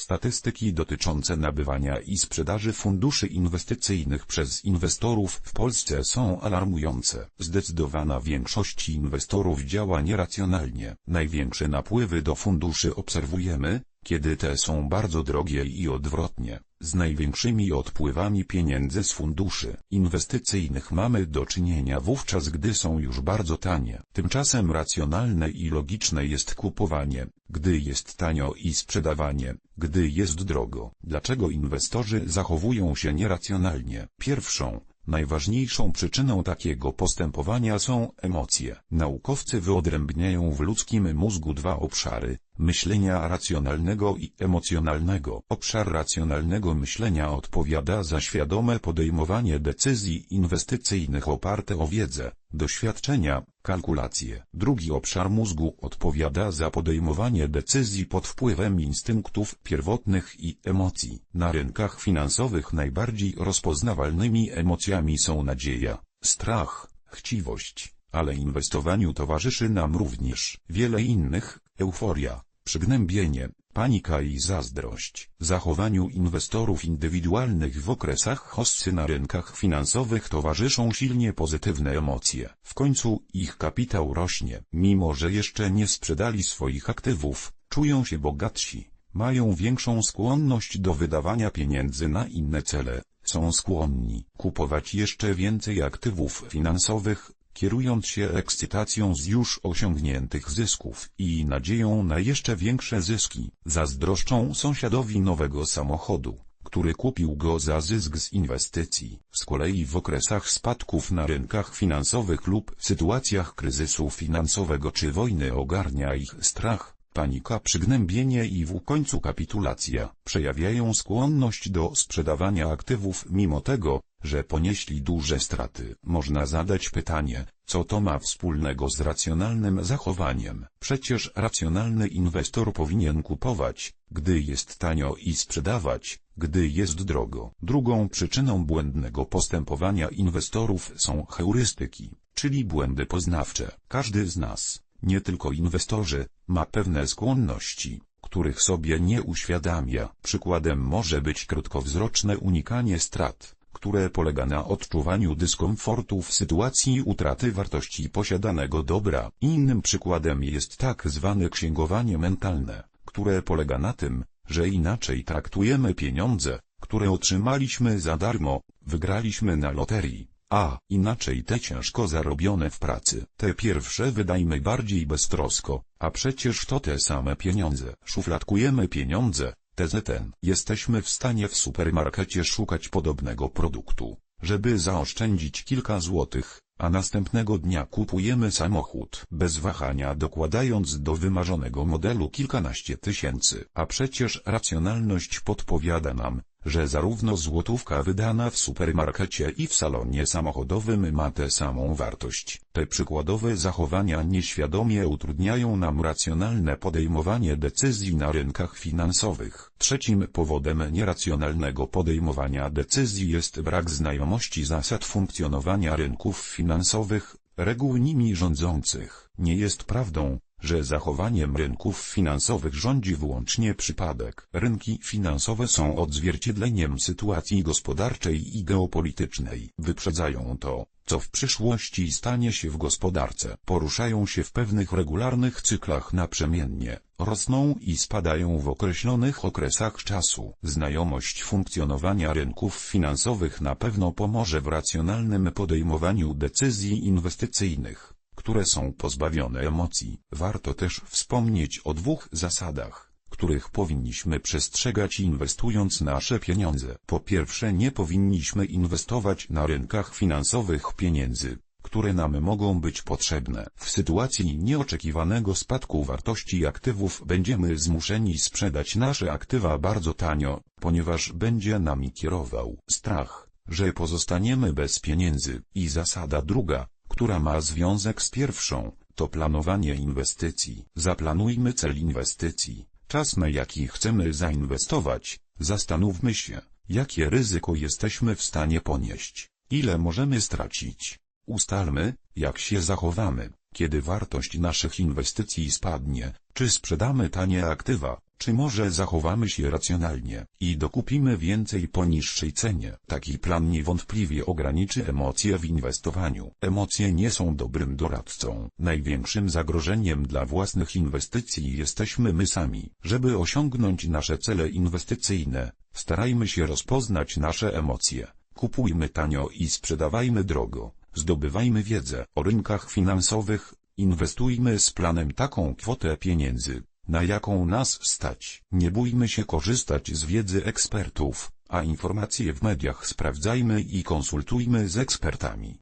Statystyki dotyczące nabywania i sprzedaży funduszy inwestycyjnych przez inwestorów w Polsce są alarmujące. Zdecydowana większość inwestorów działa nieracjonalnie. Największe napływy do funduszy obserwujemy, kiedy te są bardzo drogie i odwrotnie. Z największymi odpływami pieniędzy z funduszy inwestycyjnych mamy do czynienia wówczas gdy są już bardzo tanie. Tymczasem racjonalne i logiczne jest kupowanie, gdy jest tanio i sprzedawanie, gdy jest drogo. Dlaczego inwestorzy zachowują się nieracjonalnie? Pierwszą, Najważniejszą przyczyną takiego postępowania są emocje. Naukowcy wyodrębniają w ludzkim mózgu dwa obszary, myślenia racjonalnego i emocjonalnego. Obszar racjonalnego myślenia odpowiada za świadome podejmowanie decyzji inwestycyjnych oparte o wiedzę, doświadczenia, kalkulacje. Drugi obszar mózgu odpowiada za podejmowanie decyzji pod wpływem instynktów pierwotnych i emocji. Na rynkach finansowych najbardziej rozpoznawalnymi emocjami są nadzieja, strach, chciwość, ale inwestowaniu towarzyszy nam również wiele innych, euforia, przygnębienie, panika i zazdrość. Zachowaniu inwestorów indywidualnych w okresach hossy na rynkach finansowych towarzyszą silnie pozytywne emocje. W końcu ich kapitał rośnie, mimo że jeszcze nie sprzedali swoich aktywów, czują się bogatsi, mają większą skłonność do wydawania pieniędzy na inne cele, są skłonni kupować jeszcze więcej aktywów finansowych, kierując się ekscytacją z już osiągniętych zysków i nadzieją na jeszcze większe zyski, zazdroszczą sąsiadowi nowego samochodu, który kupił go za zysk z inwestycji. Z kolei w okresach spadków na rynkach finansowych lub w sytuacjach kryzysu finansowego czy wojny ogarnia ich strach, panika, przygnębienie i w końcu kapitulacja. Przejawiają skłonność do sprzedawania aktywów mimo tego, że ponieśli duże straty. Można zadać pytanie, co to ma wspólnego z racjonalnym zachowaniem? Przecież racjonalny inwestor powinien kupować, gdy jest tanio i sprzedawać, gdy jest drogo. Drugą przyczyną błędnego postępowania inwestorów są heurystyki, czyli błędy poznawcze. Każdy z nas, nie tylko inwestorzy, ma pewne skłonności, których sobie nie uświadamia. Przykładem może być krótkowzroczne unikanie strat, które polega na odczuwaniu dyskomfortu w sytuacji utraty wartości posiadanego dobra. Innym przykładem jest tak zwane księgowanie mentalne, które polega na tym, że inaczej traktujemy pieniądze, które otrzymaliśmy za darmo, wygraliśmy na loterii, a inaczej te ciężko zarobione w pracy. Te pierwsze wydajmy bardziej beztrosko, a przecież to te same pieniądze. Szufladkujemy pieniądze, TZN. Jesteśmy w stanie w supermarkecie szukać podobnego produktu, żeby zaoszczędzić kilka złotych, a następnego dnia kupujemy samochód bez wahania dokładając do wymarzonego modelu kilkanaście tysięcy. A przecież racjonalność podpowiada nam, że zarówno złotówka wydana w supermarkecie i w salonie samochodowym ma tę samą wartość. Te przykładowe zachowania nieświadomie utrudniają nam racjonalne podejmowanie decyzji na rynkach finansowych. Trzecim powodem nieracjonalnego podejmowania decyzji jest brak znajomości zasad funkcjonowania rynków finansowych, reguł nimi rządzących. Nie jest prawdą, że zachowaniem rynków finansowych rządzi wyłącznie przypadek. Rynki finansowe są odzwierciedleniem sytuacji gospodarczej i geopolitycznej. Wyprzedzają to, co w przyszłości stanie się w gospodarce. Poruszają się w pewnych regularnych cyklach naprzemiennie, rosną i spadają w określonych okresach czasu. Znajomość funkcjonowania rynków finansowych na pewno pomoże w racjonalnym podejmowaniu decyzji inwestycyjnych które są pozbawione emocji. Warto też wspomnieć o dwóch zasadach, których powinniśmy przestrzegać inwestując nasze pieniądze. Po pierwsze nie powinniśmy inwestować na rynkach finansowych pieniędzy, które nam mogą być potrzebne. W sytuacji nieoczekiwanego spadku wartości aktywów będziemy zmuszeni sprzedać nasze aktywa bardzo tanio, ponieważ będzie nami kierował strach, że pozostaniemy bez pieniędzy. I zasada druga, która ma związek z pierwszą, to planowanie inwestycji. Zaplanujmy cel inwestycji, czas na jaki chcemy zainwestować, zastanówmy się, jakie ryzyko jesteśmy w stanie ponieść, ile możemy stracić. Ustalmy, jak się zachowamy, Kiedy wartość naszych inwestycji spadnie, czy sprzedamy tanie aktywa, czy może zachowamy się racjonalnie i dokupimy więcej po niższej cenie. Taki plan niewątpliwie ograniczy emocje w inwestowaniu. Emocje nie są dobrym doradcą. Największym zagrożeniem dla własnych inwestycji jesteśmy my sami. Żeby osiągnąć nasze cele inwestycyjne, starajmy się rozpoznać nasze emocje. Kupujmy tanio i sprzedawajmy drogo. Zdobywajmy wiedzę o rynkach finansowych, inwestujmy z planem taką kwotę pieniędzy, na jaką nas stać. Nie bójmy się korzystać z wiedzy ekspertów, a informacje w mediach sprawdzajmy i konsultujmy z ekspertami.